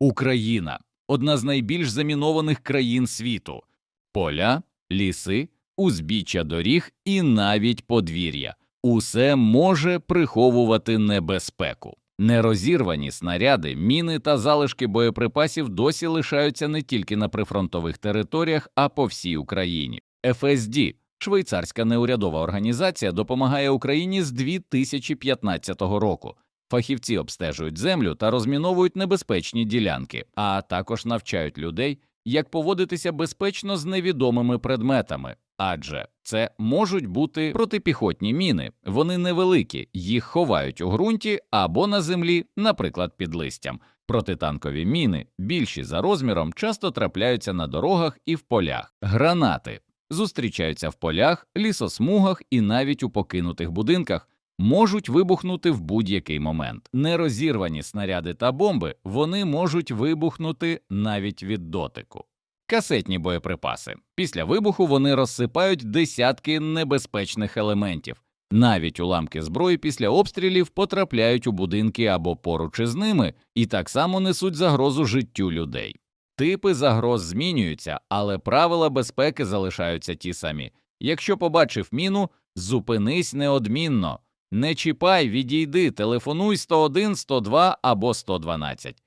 Україна одна з найбільш замінованих країн світу. Поля, ліси, узбіччя доріг і навіть подвір'я. Усе може приховувати небезпеку. Нерозірвані снаряди, міни та залишки боєприпасів досі лишаються не тільки на прифронтових територіях, а по всій Україні. FSD – швейцарська неурядова організація, допомагає Україні з 2015 року. Фахівці обстежують землю та розміновують небезпечні ділянки, а також навчають людей, як поводитися безпечно з невідомими предметами. Адже це можуть бути протипіхотні міни, вони невеликі, їх ховають у ґрунті або на землі, наприклад, під листям. Протитанкові міни, більші за розміром, часто трапляються на дорогах і в полях. Гранати зустрічаються в полях, лісосмугах і навіть у покинутих будинках, можуть вибухнути в будь-який момент. Нерозірвані снаряди та бомби вони можуть вибухнути навіть від дотику. Касетні боєприпаси. Після вибуху вони розсипають десятки небезпечних елементів. Навіть уламки зброї після обстрілів потрапляють у будинки або поруч із ними і так само несуть загрозу життю людей. Типи загроз змінюються, але правила безпеки залишаються ті самі. Якщо побачив міну, зупинись неодмінно. Не чіпай, відійди, телефонуй 101, 102 або 112.